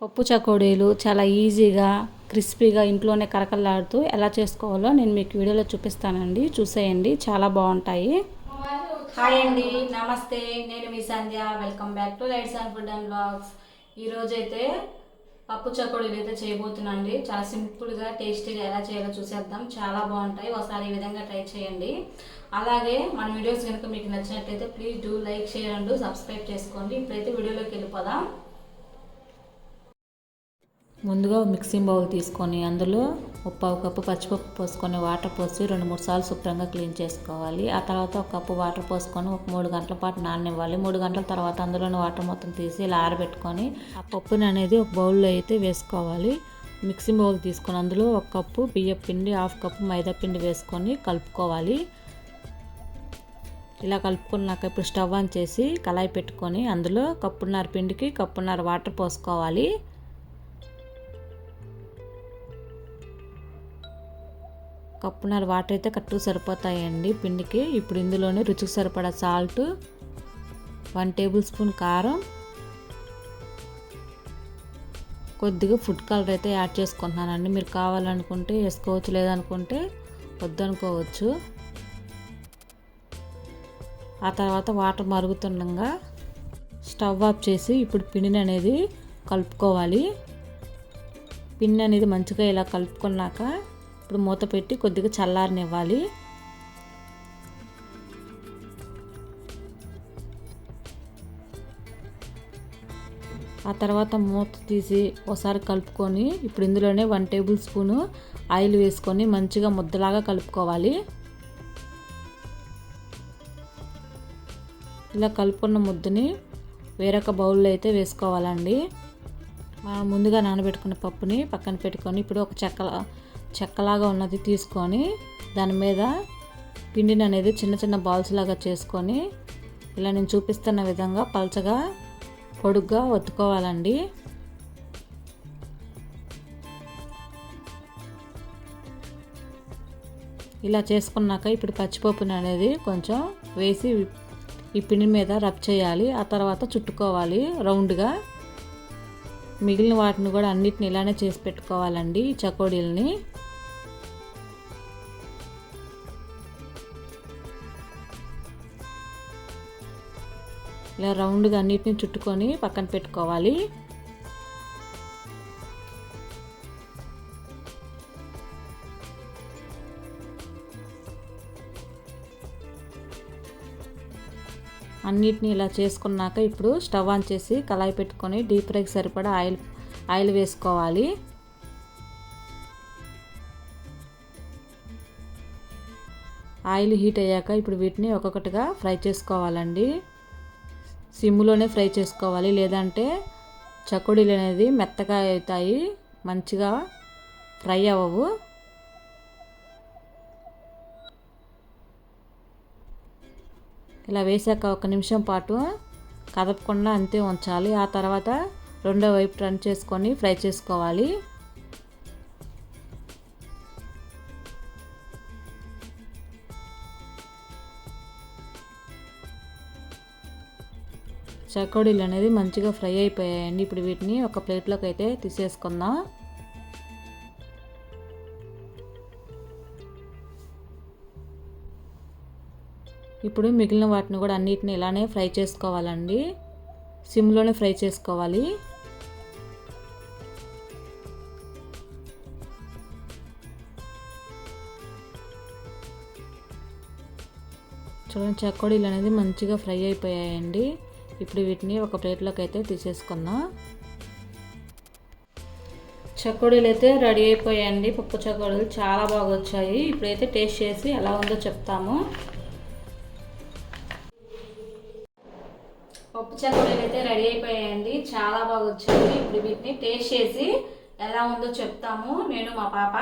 పప్పు చకోడీలు చాలా ఈజీగా క్రిస్పీగా ఇంట్లోనే కరకలాడుతూ ఎలా చేసుకోవాలో నేను మీకు వీడియోలో చూపిస్తానండి. చూసేయండి చాలా బాగుంటాయి. హాయ్ అండి నమస్తే. నేను మీ Sandhya. Welcome back to lights and food and blogs ఈరోజైతే పప్పు చకోడీలు అయితే చేయబోతున్నాను అండి చాలా సింపుల్గా టేస్టీగా ఎలా చేయాలో చూసేద్దాం. చాలా బాగుంటాయి. ఒకసారి ఈ విధంగా ట్రై చేయండి. అలాగే మన వీడియోస్ కనుక మీకు నచ్చినట్లయితే please do like share and subscribe చేసుకోండి. ఇప్పుడైతే వీడియోలోకి వెళ్ళిపోదాం. ముందుగా మిక్సింగ్ బౌల్ తీసుకొని అందులో ఒక పావు కప్పు పచ్చిపప్పు పోసుకొని వాటర్ పోసి రెండు మూడు సార్లు శుభ్రంగా క్లీన్ చేసుకోవాలి. ఆ తర్వాత ఒక కప్పు వాటర్ పోసుకొని ఒక మూడు గంటల పాటు నాననివ్వాలి. మూడు గంటల తర్వాత అందులోని వాటర్ మొత్తం తీసి ఇలా ఆరబెట్టుకొని ఆ పప్పుని అనేది ఒక బౌల్లో అయితే వేసుకోవాలి. మిక్సింగ్ బౌల్ తీసుకొని అందులో ఒక కప్పు బియ్యం పిండి హాఫ్ కప్పు మైదా పిండి వేసుకొని కలుపుకోవాలి. ఇలా కలుపుకున్నాక ఇప్పుడు స్టవ్ ఆన్ చేసి కళాయి పెట్టుకొని అందులో కప్పున్నర పిండికి కప్పున్నర వాటర్ పోసుకోవాలి. కప్పున్నర వాటర్ అయితే కట్టు సరిపోతాయండి పిండికి. ఇప్పుడు ఇందులోనే రుచికి సరిపడా సాల్ట్ వన్ టేబుల్ స్పూన్ కారం కొద్దిగా ఫుడ్ కలర్ అయితే యాడ్ చేసుకుంటున్నానండి. మీరు కావాలనుకుంటే వేసుకోవచ్చు లేదనుకుంటే వద్దనుకోవచ్చు. ఆ తర్వాత వాటర్ మరుగుతుండగా స్టవ్ ఆఫ్ చేసి ఇప్పుడు పిండిని అనేది కలుపుకోవాలి. పిండి అనేది మంచిగా ఇలా కలుపుకున్నాక ఇప్పుడు మూత పెట్టి కొద్దిగా చల్లారనివ్వాలి. ఆ తర్వాత మూత తీసి ఒకసారి కలుపుకొని ఇప్పుడు ఇందులోనే వన్ టేబుల్ స్పూను ఆయిల్ వేసుకొని మంచిగా ముద్దలాగా కలుపుకోవాలి. ఇలా కలుపుకున్న ముద్దని వేరొక బౌల్లో అయితే వేసుకోవాలండి. మనం ముందుగా నానబెట్టుకున్న పప్పుని పక్కన పెట్టుకొని ఇప్పుడు ఒక చెక్క చెక్కలాగా ఉన్నది తీసుకొని దాని మీద పిండిని అనేది చిన్న చిన్న బాల్స్ లాగా చేసుకొని ఇలా నేను చూపిస్తున్న విధంగా పలచగా పొడుగ్గా ఒత్తుకోవాలండి. ఇలా చేసుకున్నాక ఇప్పుడు పచ్చిపప్పుని అనేది కొంచెం వేసి ఈ పిండి మీద రబ్ చేయాలి. ఆ తర్వాత చుట్టుకోవాలి. రౌండ్గా మిగిలిన వాటిని కూడా అన్నిటిని ఇలానే చేసి పెట్టుకోవాలండి చకోడీలని. ఇలా రౌండ్గా అన్నిటిని చుట్టుకొని పక్కన పెట్టుకోవాలి. అన్నిటిని ఇలా చేసుకున్నాక ఇప్పుడు స్టవ్ ఆన్ చేసి కళాయి పెట్టుకొని డీప్ ఫ్రైకి సరిపడా ఆయిల్ ఆయిల్ వేసుకోవాలి. ఆయిల్ హీట్ అయ్యాక ఇప్పుడు వీటిని ఒక్కొక్కటిగా ఫ్రై చేసుకోవాలండి. సిమ్లోనే ఫ్రై చేసుకోవాలి. లేదంటే చకుడీలు అనేది మెత్తగా అవుతాయి. మంచిగా ఫ్రై అవ్వవు. ఇలా వేసాక ఒక నిమిషం పాటు కదపకుండా అంతే ఉంచాలి. ఆ తర్వాత రెండో వైపు టర్న్ చేసుకొని ఫ్రై చేసుకోవాలి. చకోడీలు అనేది మంచిగా ఫ్రై అయిపోయాయండి. ఇప్పుడు వీటిని ఒక ప్లేట్లోకి అయితే తీసేసుకుందాం. ఇప్పుడు మిగిలిన వాటిని కూడా అన్నిటిని ఇలానే ఫ్రై చేసుకోవాలండి. సిమ్లోనే ఫ్రై చేసుకోవాలి. చూడండి చకోడీలు అనేది మంచిగా ఫ్రై అయిపోయాయండి. ఇప్పుడు వీటిని ఒక ప్లేట్లోకి అయితే తీసేసుకుందాం. చకోడీలు అయితే రెడీ అయిపోయాయండి. పప్పు చకోడీలు చాలా బాగా వచ్చాయి. ఇప్పుడైతే టేస్ట్ చేసి ఎలా ఉందో చెప్తాము. పప్పు చకోడీలు అయితే రెడీ అయిపోయాయండి. చాలా బాగా వచ్చాయి. ఇప్పుడు వీటిని టేస్ట్ చేసి ఎలా ఉందో చెప్తాము. నేను మా పాప.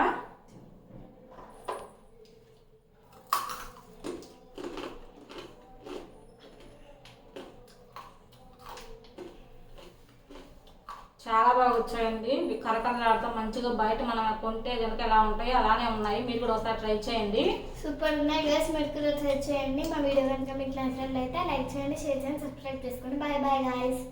చాలా బాగా వచ్చాయండి. మీకు కరకరలాడుతూ మంచిగా బయట మనం కొంటే కనుక ఎలా ఉంటాయో అలానే ఉన్నాయి. మీరు కూడా ఒకసారి ట్రై చేయండి. సూపర్ ఉన్నాయి గైస్ మీరు కూడా ట్రై చేయండి. మా వీడియో కనుక మీకు నచ్చినట్లయితే లైక్ చేయండి షేర్ చేయండి సబ్స్క్రైబ్ చేసుకోండి. Bye bye guys